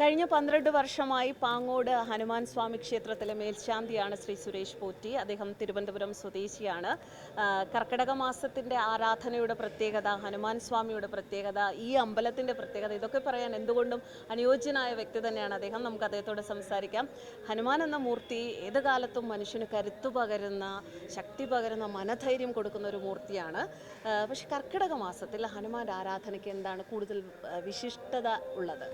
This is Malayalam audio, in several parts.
കഴിഞ്ഞ പന്ത്രണ്ട് വർഷമായി പാങ്ങോട് ഹനുമാൻ സ്വാമി ക്ഷേത്രത്തിലെ മേൽശാന്തിയാണ് ശ്രീ സുരേഷ് പോറ്റി. അദ്ദേഹം തിരുവനന്തപുരം സ്വദേശിയാണ്. കർക്കിടക മാസത്തിന്റെ ആരാധനയുടെ പ്രത്യേകത ഹനുമാൻ സ്വാമിയുടെ പ്രത്യേകത ഈ അമ്പലത്തിന്റെ പ്രത്യേകത ഇതൊക്കെ പറയാൻ എന്തുകൊണ്ടും അനുയോജ്യനായ വ്യക്തി തന്നെയാണ് അദ്ദേഹം. നമുക്ക് അദ്ദേഹത്തോട് സംസാരിക്കാം. ഹനുമാൻ എന്ന മൂർത്തി ഏത് കാലത്തും മനുഷ്യന് കരുത്തു പകരുന്ന ശക്തി പകരുന്ന മനധൈര്യം കൊടുക്കുന്ന ഒരു മൂർത്തിയാണ്. പക്ഷേ കർക്കിടക മാസത്തിൽ ഹനുമാൻ ആരാധനയ്ക്ക് എന്താണ് കൂടുതൽ വിശിഷ്ടത ഉള്ളത്?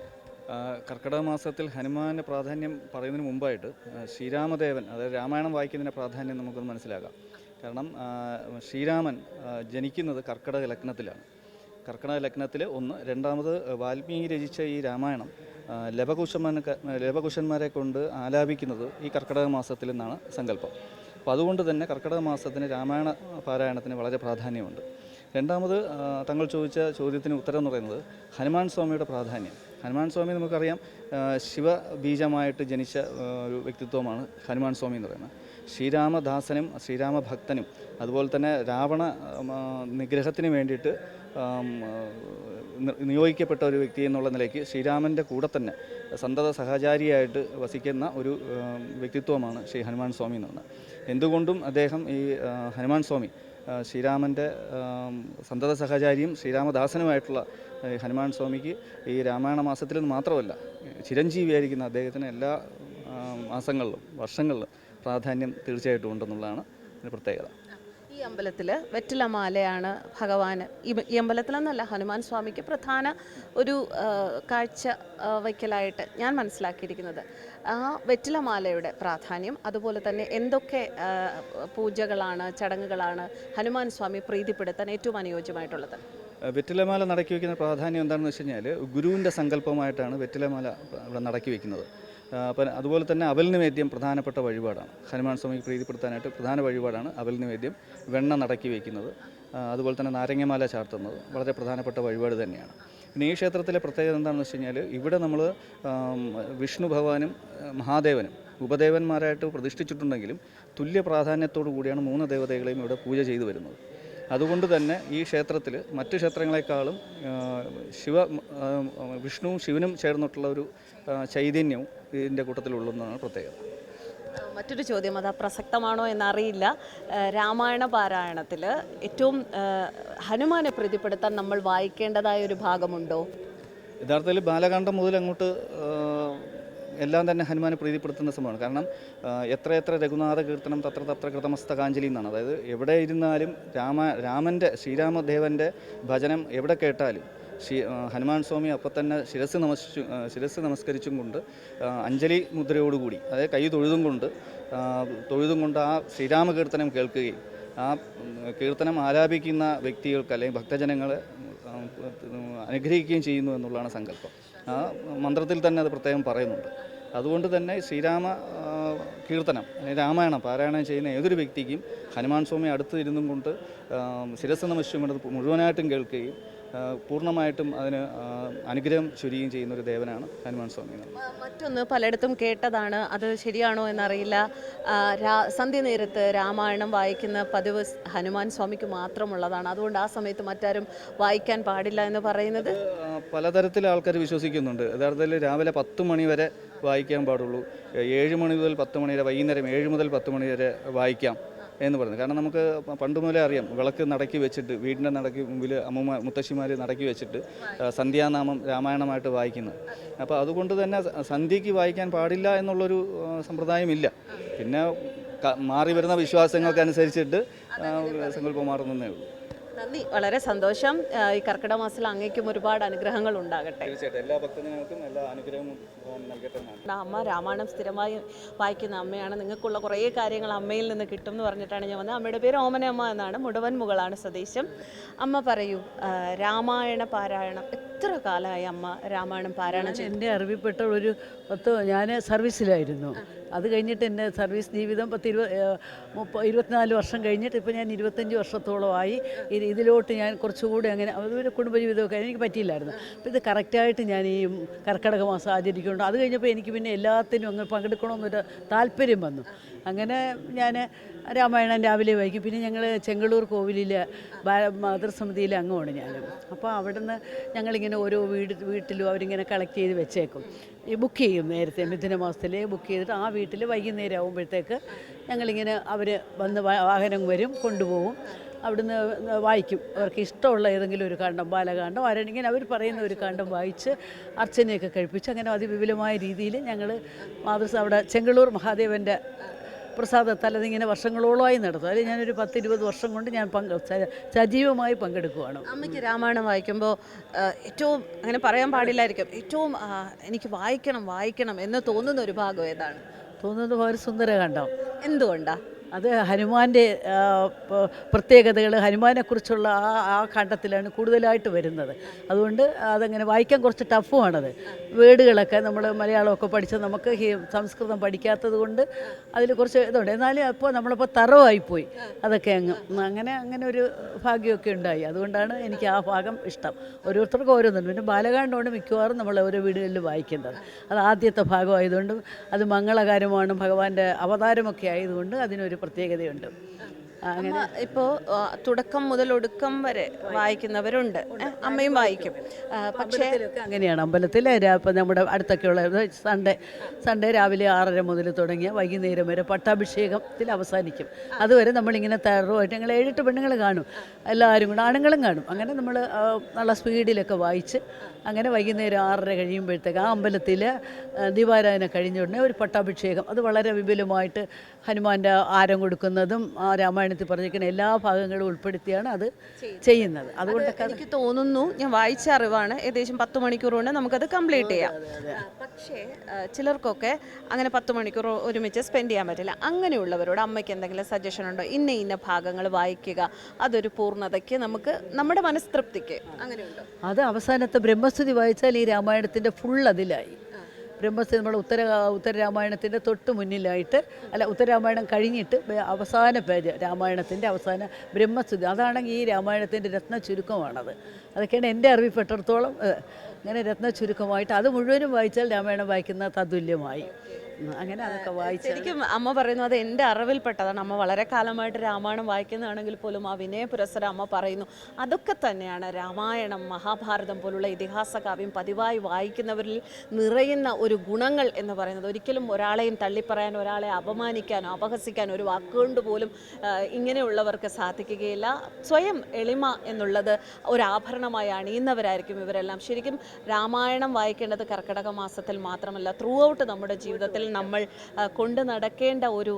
കർക്കിടക മാസത്തിൽ ഹനുമാന്റെ പ്രാധാന്യം പറയുന്നതിന് മുമ്പായിട്ട് ശ്രീരാമദേവൻ അതായത് രാമായണം വായിക്കുന്നതിന്റെ പ്രാധാന്യം നമുക്കൊന്ന് മനസ്സിലാക്കാം. കാരണം ശ്രീരാമൻ ജനിക്കുന്നത് കർക്കിടക ലഗ്നത്തിലാണ്. കർക്കിടക ലഗ്നത്തിൽ ഒന്ന് രണ്ടാമത് വാൽമീകി രചിച്ച ഈ രാമായണം ആ, ലവകുശന്മാരെ ലവകുശന്മാരെ കൊണ്ട് ആലാപിക്കുന്നത് ഈ കർക്കിടക മാസത്തിൽ നിന്നാണ് സങ്കല്പം. അപ്പോൾ അതുകൊണ്ട് തന്നെ കർക്കിടക മാസത്തിന് രാമായണ പാരായണത്തിന് വളരെ പ്രാധാന്യമുണ്ട്. രണ്ടാമത് തങ്ങൾ ചോദിച്ച ചോദ്യത്തിന് ഉത്തരം എന്ന് പറയുന്നത് ഹനുമാൻ സ്വാമിയുടെ പ്രാധാന്യം. ഹനുമാൻ സ്വാമി നമുക്കറിയാം ശിവബീജമായിട്ട് ജനിച്ച ഒരു വ്യക്തിത്വമാണ് ഹനുമാൻ സ്വാമി എന്ന് പറയുന്നത്. ശ്രീരാമദാസനും ശ്രീരാമഭക്തനും അതുപോലെ തന്നെ രാവണ നിഗ്രഹത്തിന് വേണ്ടിയിട്ട് നിയോഗിക്കപ്പെട്ട ഒരു വ്യക്തി എന്നുള്ള നിലയ്ക്ക് ശ്രീരാമന്റെ കൂടെ തന്നെ സന്തത സഹചാരിയായിട്ട് വസിക്കുന്ന ഒരു വ്യക്തിത്വമാണ് ശ്രീ ഹനുമാൻ സ്വാമി എന്ന് പറയുന്നത്. എന്തുകൊണ്ടും അദ്ദേഹം ഈ ഹനുമാൻ സ്വാമി ശ്രീരാമന്റെ സന്തത സഹചാരിയും ശ്രീരാമദാസനുമായിട്ടുള്ള ഹനുമാൻ സ്വാമിക്ക് ഈ രാമായണ മാസത്തിൽ നിന്ന് മാത്രമല്ല ചിരഞ്ജീവിയായിരിക്കുന്ന അദ്ദേഹത്തിന് എല്ലാ മാസങ്ങളിലും വർഷങ്ങളിലും പ്രാധാന്യം തീർച്ചയായിട്ടും ഉണ്ടെന്നുള്ളതാണ് ഇതിന്റെ പ്രത്യേകത. ഈ അമ്പലത്തിൽ വെറ്റിലമാലയാണ് ഭഗവാൻ ഈ അമ്പലത്തിലെന്നല്ല ഹനുമാൻ സ്വാമിക്ക് പ്രധാന ഒരു കാഴ്ച വയ്ക്കലായിട്ട് ഞാൻ മനസ്സിലാക്കിയിരിക്കുന്നത്. ആ വെറ്റിലമാലയുടെ പ്രാധാന്യം അതുപോലെ തന്നെ എന്തൊക്കെ പൂജകളാണ് ചടങ്ങുകളാണ് ഹനുമാൻ സ്വാമി പ്രീതിപ്പെടുത്താൻ ഏറ്റവും അനുയോജ്യമായിട്ടുള്ളത്? വെറ്റിലമാല നടക്കി വയ്ക്കുന്ന പ്രാധാന്യം എന്താണെന്ന് വെച്ച് കഴിഞ്ഞാൽ ഗുരുവിന്റെ സങ്കല്പമായിട്ടാണ് വെറ്റിലമാല ഇവിടെ നടക്കി വയ്ക്കുന്നത്. അപ്പം അതുപോലെ തന്നെ അവൽ നിവേദ്യം പ്രധാനപ്പെട്ട വഴിപാടാണ്. ഹനുമാൻ സ്വാമിക്ക് പ്രീതിപ്പെടുത്താനായിട്ട് പ്രധാന വഴിപാടാണ് അവൽ നിവേദ്യം വെണ്ണ നടക്കി വയ്ക്കുന്നത് അതുപോലെ തന്നെ നാരങ്ങമാല ചാർത്തുന്നത്. വളരെ പ്രധാനപ്പെട്ട വഴിപാട് തന്നെയാണ്. പിന്നെ ഈ ക്ഷേത്രത്തിലെ പ്രത്യേകത എന്താണെന്ന് വെച്ച് കഴിഞ്ഞാൽ ഇവിടെ നമ്മൾ വിഷ്ണു ഭഗവാനും മഹാദേവനും ഉപദേവന്മാരായിട്ട് പ്രതിഷ്ഠിച്ചിട്ടുണ്ടെങ്കിലും തുല്യ പ്രാധാന്യത്തോടു കൂടിയാണ് മൂന്ന് ദേവതകളെയും ഇവിടെ പൂജ ചെയ്തു വരുന്നത്. അതുകൊണ്ട് തന്നെ ഈ ക്ഷേത്രത്തിൽ മറ്റ് ക്ഷേത്രങ്ങളെക്കാളും ശിവ വിഷ്ണുവും ശിവനും ചേർന്നിട്ടുള്ള ഒരു ചൈതന്യവും ഇതിന്റെ കൂട്ടത്തിലുള്ളതാണ് പ്രത്യേകത. മറ്റൊരു ചോദ്യം അത് പ്രസക്തമാണോ എന്നറിയില്ല. രാമായണ പാരായണത്തിൽ ഏറ്റവും ഹനുമാനെ പ്രീതിപ്പെടുത്താൻ നമ്മൾ വായിക്കേണ്ടതായ ഒരു ഭാഗമുണ്ടോ? യഥാർത്ഥത്തിൽ ബാലകാന്ഡം മുതൽ അങ്ങോട്ട് എല്ലാം തന്നെ ഹനുമാനെ പ്രീതിപ്പെടുത്തുന്ന സംഭവമാണ്. കാരണം എത്ര എത്ര രഘുനാഥ കീർത്തനം തത്ര തത്ര കൃതമസ്തകാഞ്ജലി എന്നാണ്. അതായത് എവിടെ ഇരുന്നാലും രാമ രാമന്റെ ശ്രീരാമദേവന്റെ ഭജനം എവിടെ കേട്ടാലും ശ്രീ ഹനുമാൻ സ്വാമി അപ്പം തന്നെ ശിരസ് നമസ്കരിച്ചു ആ, ശിരസ് നമസ്കരിച്ചും കൊണ്ട് അഞ്ജലി മുദ്രയോടുകൂടി അതായത് കൈ തൊഴുതും കൊണ്ട് തൊഴുതും കൊണ്ട് ആ ശ്രീരാമ കീർത്തനം കേൾക്കുകയും ആ കീർത്തനം ആലാപിക്കുന്ന വ്യക്തികൾക്ക് അല്ലെങ്കിൽ ഭക്തജനങ്ങളെ അനുഗ്രഹിക്കുകയും ചെയ്യുന്നു എന്നുള്ളതാണ് സങ്കല്പം. ആ മന്ത്രത്തിൽ തന്നെ അത് പ്രത്യേകം പറയുന്നുണ്ട്. അതുകൊണ്ട് തന്നെ ശ്രീരാമ കീർത്തനം രാമായണം പാരായണം ചെയ്യുന്ന ഏതൊരു വ്യക്തിക്കും ഹനുമാൻ സ്വാമി അടുത്ത് ഇരുന്നും കൊണ്ട് ശിരസ് നമസ്യം മുഴുവനായിട്ടും കേൾക്കുകയും പൂർണമായിട്ടും അതിന് അനുഗ്രഹം ചൊരിയുകയും ചെയ്യുന്ന ഒരു ദേവനാണ് ഹനുമാൻ സ്വാമി മറ്റൊന്ന് പലയിടത്തും കേട്ടതാണ്. അത് ശരിയാണോ എന്നറിയില്ല. സന്ധ്യ നേരത്ത് രാമായണം വായിക്കുന്ന പതിവ് ഹനുമാൻ സ്വാമിക്ക് മാത്രമുള്ളതാണ്. അതുകൊണ്ട് ആ സമയത്ത് മറ്റാരും വായിക്കാൻ പാടില്ല എന്ന് പറയുന്നത്? പലതരത്തിൽ ആൾക്കാർ വിശ്വസിക്കുന്നുണ്ട്. യഥാർത്ഥത്തിൽ രാവിലെ പത്ത് മണി വരെ വായിക്കാൻ പാടുള്ളൂ. ഏഴ് മണി മുതൽ പത്ത് മണി വരെ വൈകുന്നേരം ഏഴ് മുതൽ പത്ത് മണി വരെ വായിക്കാം. എന്ന് പറയുന്നത്. കാരണം നമുക്ക് പണ്ട് മുതലേ അറിയാം വിളക്ക് നടക്കി വെച്ചിട്ട് വീടിന്റെ നടക്കി മുമ്പിൽ അമ്മൂമ്മ മുത്തശ്ശിമാർ നടക്കി വെച്ചിട്ട് സന്ധ്യാനാമം രാമായണമായിട്ട് വായിക്കുന്നത്. അപ്പോൾ അതുകൊണ്ട് തന്നെ സന്ധ്യയ്ക്ക് വായിക്കാൻ പാടില്ല എന്നുള്ളൊരു സമ്പ്രദായമില്ല. പിന്നെ മാറി വരുന്ന വിശ്വാസങ്ങൾക്കനുസരിച്ചിട്ട് അനുസരിച്ചിട്ട് സങ്കല്പം മാറുന്നതേ ഉള്ളൂ. നന്ദി. വളരെ സന്തോഷം. ഈ കർക്കിടക മാസത്തിൽ അങ്ങേക്കും ഒരുപാട് അനുഗ്രഹങ്ങൾ ഉണ്ടാകട്ടെ. എല്ലാ ഭക്തജനങ്ങൾക്കും എല്ലാ അനുഗ്രഹവും നൽകട്ടെ അമ്മ രാമായണം സ്ഥിരമായി വായിക്കുന്ന അമ്മയാണ്. നിങ്ങൾക്കുള്ള കുറേ കാര്യങ്ങൾ അമ്മയിൽ നിന്ന് കിട്ടും എന്ന് പറഞ്ഞിട്ടാണ് ഞാൻ വന്നത്. അമ്മയുടെ പേര് ഓമനയമ്മ എന്നാണ്. മുടവൻ മുകളാണ് സ്വദേശം അമ്മ പറയൂ രാമായണ പാരായണം എത്ര കാലമായി അമ്മ രാമായണം പാരായണം ചെയ്തു? എന്റെ അറിവിൽപ്പെട്ട ഒരു പത്ത് ഞാൻ സർവീസിലായിരുന്നു. അത് കഴിഞ്ഞിട്ട് എന്റെ സർവീസ് ജീവിതം പത്ത് ഇരുപത് മുപ്പ ഇരുപത്തിനാല് വർഷം കഴിഞ്ഞിട്ട് ഇപ്പോൾ ഞാൻ ഇരുപത്തഞ്ച് വർഷത്തോളമായി ഇത് ഇതിലോട്ട് ഞാൻ കുറച്ചുകൂടി അങ്ങനെ അതൊരു കുടുംബജീവിതമൊക്കെ എനിക്ക് പറ്റിയില്ലായിരുന്നു. അപ്പോൾ ഇത് കറക്റ്റായിട്ട് ഞാൻ ഈ കർക്കിടക മാസം ആചരിക്കുന്നുണ്ട്. അത് കഴിഞ്ഞപ്പോൾ എനിക്ക് പിന്നെ എല്ലാത്തിനും അങ്ങ് പങ്കെടുക്കണമെന്നൊരു താല്പര്യം വന്നു. അങ്ങനെ ഞാൻ രാമായണം രാവിലെ വായിക്കും. പിന്നെ ഞങ്ങൾ ചെങ്ങളൂർ കോവിലിൽ മാതൃസമിതിയിലെ അംഗമാണ് ഞാൻ. അപ്പോൾ അവിടുന്ന് ഞങ്ങളിങ്ങനെ ഓരോ വീട് വീട്ടിലും അവരിങ്ങനെ കളക്ട് ചെയ്ത് വെച്ചേക്കും. ഈ ബുക്ക് ചെയ്യും നേരത്തെ മിഥുന മാസത്തിൽ ബുക്ക് ചെയ്തിട്ട് ആ വീട്ടിൽ വൈകുന്നേരം ആകുമ്പോഴത്തേക്ക് ഞങ്ങളിങ്ങനെ അവർ വന്ന് വാഹനം വരും കൊണ്ടുപോകും അവിടുന്ന് വായിക്കും. അവർക്ക് ഇഷ്ടമുള്ള ഏതെങ്കിലും ഒരു കാണ്ഡം ബാലകാണ്ഡം ആരാണെങ്കിൽ അവർ പറയുന്ന ഒരു കാണ്ഡം വായിച്ച് അർച്ചനയൊക്കെ കഴിപ്പിച്ച് അങ്ങനെ അതിവിപുലമായ രീതിയിൽ ഞങ്ങൾ മാതൃ അവിടെ ചെങ്ങളൂർ മഹാദേവന്റെ പ്രസാദത്താൽ അതിങ്ങനെ വർഷങ്ങളോളമായി നടത്തും. അതിൽ ഞാനൊരു പത്ത് ഇരുപത് വർഷം കൊണ്ട് ഞാൻ പങ്ക് സജീവമായി പങ്കെടുക്കുവാണ്. അമ്മയ്ക്ക് രാമായണം വായിക്കുമ്പോൾ ഏറ്റവും അങ്ങനെ പറയാൻ പാടില്ലായിരിക്കും ഏറ്റവും എനിക്ക് വായിക്കണം വായിക്കണം എന്ന് തോന്നുന്ന ഒരു ഭാഗം ഏതാണ്? തോന്നുന്നത് ഒരു സുന്ദരകാന്ഡം എന്തുകൊണ്ടാ? അത് ഹനുമാന്റെ പ്രത്യേകതകൾ ഹനുമാനെക്കുറിച്ചുള്ള ആ ആ ഖണ്ഡത്തിലാണ് കൂടുതലായിട്ട് വരുന്നത്. അതുകൊണ്ട് അതങ്ങനെ വായിക്കാൻ കുറച്ച് ടഫുമാണത് വേർഡുകളൊക്കെ നമ്മൾ മലയാളമൊക്കെ പഠിച്ച നമുക്ക് സംസ്കൃതം പഠിക്കാത്തത് കൊണ്ട് അതിൽ കുറച്ച് ഇതുണ്ട്. എന്നാലും അപ്പോൾ നമ്മളിപ്പോൾ തറവായിപ്പോയി. അതൊക്കെ അങ്ങ് അങ്ങനെ അങ്ങനെ ഒരു ഭാഗ്യമൊക്കെ ഉണ്ടായി. അതുകൊണ്ടാണ് എനിക്ക് ആ ഭാഗം ഇഷ്ടം. ഓരോരുത്തർക്കും ഓരോന്നുണ്ട്. പിന്നെ ബാലകാണ്ഡമാണ് മിക്കവാറും നമ്മൾ ഓരോ വീടുകളിൽ വായിക്കുന്നത് അത് ആദ്യത്തെ ഭാഗമായതുകൊണ്ടും അത് മംഗളകാരമാണ് ഭഗവാന്റെ അവതാരമൊക്കെ ആയതുകൊണ്ട് അതിനൊരു പ്രത്യേകതയുണ്ട്. ഇപ്പോൾ തുടക്കം മുതൽ ഒടുക്കം വരെ വായിക്കുന്നവരുണ്ട്. അമ്മയും വായിക്കും. പക്ഷേ അങ്ങനെയാണ്. അമ്പലത്തിൽ ഇപ്പം നമ്മുടെ അടുത്തൊക്കെയുള്ള സൺഡേ സൺഡേ രാവിലെ ആറര മുതൽ തുടങ്ങിയ വൈകുന്നേരം വരെ പട്ടാഭിഷേകത്തിൽ അവസാനിക്കും. അതുവരെ നമ്മളിങ്ങനെ തയ്യാറുമായിട്ട് ഞങ്ങൾ ഏഴെട്ട് പെണ്ണുങ്ങൾ കാണും. എല്ലാവരും കൂടെ ആണുങ്ങളും കാണും. അങ്ങനെ നമ്മൾ നല്ല സ്പീഡിലൊക്കെ വായിച്ച് അങ്ങനെ വൈകുന്നേരം ആറര കഴിയുമ്പോഴത്തേക്ക് ആ അമ്പലത്തിൽ ദീപാരാധന കഴിഞ്ഞ ഉടനെ ഒരു പട്ടാഭിഷേകം. അത് വളരെ വിപുലമായിട്ട് ഹനുമാന്റെ ആരം കൊടുക്കുന്നതും ആ രാമായണത്തിൽ പറഞ്ഞിരിക്കുന്ന എല്ലാ ഭാഗങ്ങളും ഉൾപ്പെടുത്തിയാണ് അത് ചെയ്യുന്നത്. അതുകൊണ്ടൊക്കെ എനിക്ക് തോന്നുന്നു ഞാൻ വായിച്ച അറിവാണ്. ഏകദേശം പത്ത് മണിക്കൂർ കൊണ്ട് നമുക്കത് കംപ്ലീറ്റ് ചെയ്യാം. പക്ഷേ ചിലർക്കൊക്കെ അങ്ങനെ പത്ത് മണിക്കൂർ ഒരുമിച്ച് സ്പെൻഡ് ചെയ്യാൻ പറ്റില്ല. അങ്ങനെയുള്ളവരോട് അമ്മയ്ക്ക് എന്തെങ്കിലും സജഷൻ ഉണ്ടോ? ഇന്ന ഇന്ന ഭാഗങ്ങൾ വായിക്കുക. അതൊരു പൂർണതയ്ക്ക് നമുക്ക് നമ്മുടെ മനസ്തൃപ്തിക്ക് അങ്ങനെയുണ്ടോ? അത് അവസാനത്തെ ബ്രഹ്മസ്തുതി വായിച്ചാൽ ഈ രാമായണത്തിന്റെ ഫുൾ അതിലായി. ബ്രഹ്മസ്തുതി നമ്മുടെ ഉത്തര ഉത്തരരാമായണത്തിന്റെ തൊട്ട് മുന്നിലായിട്ട് അല്ല ഉത്തരരാമായണം കഴിഞ്ഞിട്ട് അവസാന പേജ് രാമായണത്തിന്റെ അവസാന ബ്രഹ്മസ്ഥിതി അതാണെങ്കിൽ ഈ രാമായണത്തിന്റെ രത്ന ചുരുക്കമാണത് അതൊക്കെയാണ് എന്റെ അറിവിൽപ്പെട്ടിടത്തോളം അങ്ങനെ രത്ന ചുരുക്കമായിട്ട് അത് മുഴുവനും വായിച്ചാൽ രാമായണം വായിക്കുന്ന തതുല്യമായി. അങ്ങനെ അതൊക്കെ വായിച്ചു ശരിക്കും അമ്മ പറയുന്നു അത് എന്റെ അറിവിൽപ്പെട്ടതാണ്. അമ്മ വളരെ കാലമായിട്ട് രാമായണം വായിക്കുന്നതാണെങ്കിൽ പോലും ആ വിനയ പുരസ്സരം അമ്മ പറയുന്നു അതൊക്കെ തന്നെയാണ് രാമായണം മഹാഭാരതം പോലുള്ള ഇതിഹാസ കാവ്യം പതിവായി വായിക്കുന്നവരിൽ നിറയുന്ന ഒരു ഗുണങ്ങൾ എന്ന് പറയുന്നത്. ഒരിക്കലും ഒരാളെയും തള്ളിപ്പറയാൻ ഒരാളെ അപമാനിക്കാനോ അപഹസിക്കാനോ ഒരു വാക്കുകൊണ്ട് പോലും ഇങ്ങനെയുള്ളവർക്ക് സാധിക്കുകയില്ല. സ്വയം എളിമ എന്നുള്ളത് ഒരു ആഭരണമായി അണിയുന്നവരായിരിക്കും ഇവരെല്ലാം. ശരിക്കും രാമായണം വായിക്കേണ്ടത് കർക്കിടക മാസത്തിൽ മാത്രമല്ല ത്രൂ ഔട്ട് നമ്മുടെ ജീവിതത്തിൽ നമ്മൾ കൊണ്ടു നടക്കേണ്ട ഒരു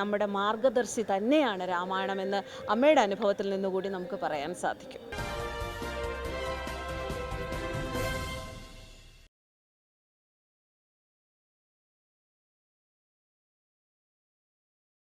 നമ്മുടെ മാർഗദർശി തന്നെയാണ് രാമായണം എന്ന് അമ്മയുടെ അനുഭവത്തിൽ നിന്നുകൂടി നമുക്ക് പറയാൻ സാധിക്കും.